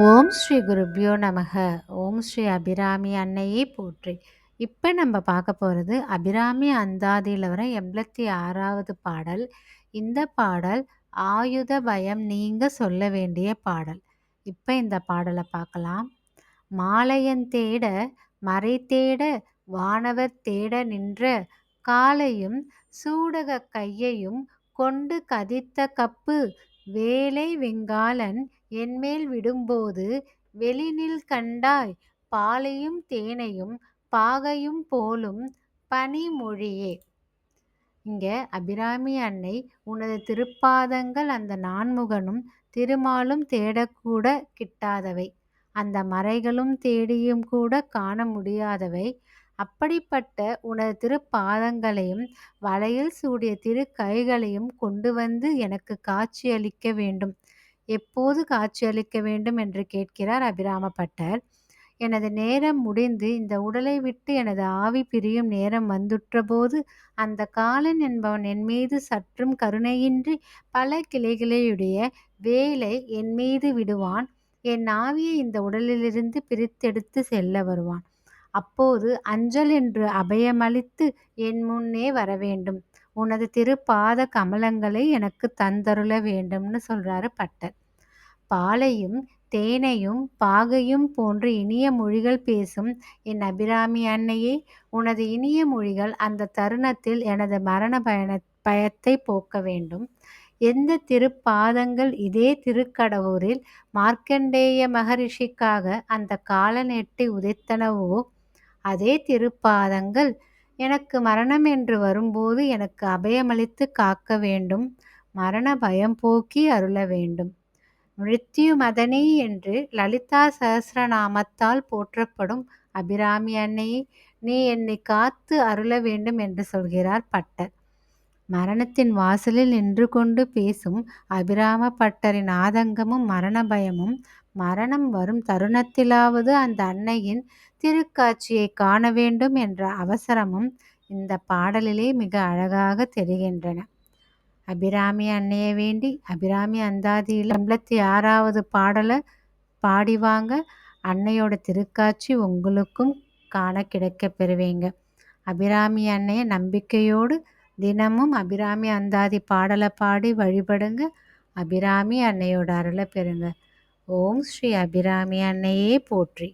ஓம் ஸ்ரீ குருப்யோ நமக. ஓம் ஸ்ரீ அபிராமி அன்னையே போற்றி. இப்போ நம்ம பார்க்க போகிறது அபிராமி அந்தாதியில் வர எண்பத்தி ஆறாவது பாடல். இந்த பாடல் ஆயுத பயம் நீங்க சொல்ல வேண்டிய பாடல். இப்போ இந்த பாடலை பார்க்கலாம். மாலையன் தேட மறை தேட வானவர் தேட நின்ற காலையும் சூடக கையையும் கொண்டு கதித்த கப்பு வேலை வெங்காலன் என்மேல் விடும்போது வெளிநில் கண்டாய் பாலையும் தேனையும் பாகையும் போலும் பனிமொழியே. இங்க அபிராமி அன்னை உனது திருப்பாதங்கள் அந்த நான்முகனும் திருமாலும் தேடக்கூட கிட்டாதவை. அந்த மறைகளும் தேடியும் கூட காண முடியாதவை. அப்படிப்பட்ட உனது திருப்பாதங்களையும் வலையில் சூடிய திரு கைகளையும் கொண்டு வந்து எனக்கு காட்சியளிக்க வேண்டும். எப்போது காட்சியளிக்க வேண்டும் என்று கேட்கிறார் அபிராமப்பட்டர் எனது நேரம் முடிந்து இந்த உடலை விட்டு எனது ஆவி பிரியும் நேரம் வந்துற்றபோது அந்த காலன் என்பவன் என் மீது சற்றும் கருணையின்றி பல கிளைகளையுடைய வேலை என் மீது விடுவான். என் ஆவியை இந்த உடலிலிருந்து பிரித்தெடுத்து செல்ல வருவான். அப்போது அஞ்சல் என்று அபயமளித்து என் முன்னே வர வேண்டும் உனது திருப்பாத கமலங்களை எனக்கு தந்தருள வேண்டும்னு சொல்றாரு பட்டர். பாலையும் தேனையும் பாகையும் போன்று இனிய மொழிகள் பேசும் என் அபிராமி அன்னையே உனது இனிய மொழிகள் அந்த தருணத்தில் எனது மரண பயண பயத்தை போக்க வேண்டும். எந்த திருப்பாதங்கள் இதே திருக்கடவூரில் மார்க்கண்டேய மகரிஷிக்காக அந்த காலநெட்டை உதைத்தனவோ அதே திருப்பாதங்கள். எனக்கு மரணம் என்று வரும்போது எனக்கு அபயமளித்து காக்க வேண்டும். மரண பயம் போக்கி அருள வேண்டும். மிருத்யு மதனி என்று லலிதா சஹசிரநாமத்தால் போற்றப்படும் அபிராமி அன்னையை நீ என்னை காத்து அருள வேண்டும் என்று சொல்கிறார் பட்டர். மரணத்தின் வாசலில் நின்று கொண்டு பேசும் அபிராம பட்டரின் ஆதங்கமும் மரண பயமும் மரணம் வரும் தருணத்திலாவது அந்த அன்னையின் திருக்காட்சியை காண வேண்டும் என்ற அவசரமும் இந்த பாடலிலே மிக அழகாக தெரிகின்றன. அபிராமி அன்னையை வேண்டி அபிராமி அந்தாதியில் ஐம்பத்தி ஆறாவது பாடலை பாடி வாங்க அன்னையோட திருக்காட்சி உங்களுக்கும் காண கிடைக்க பெறுவீங்க. அபிராமி அன்னையை நம்பிக்கையோடு தினமும் அபிராமி அந்தாதி பாடலை பாடி வழிபடுங்க. அபிராமி அன்னையோட அருளை பெறுங்க. ஓம் ஸ்ரீ அபிராமி அன்னையே போற்றி.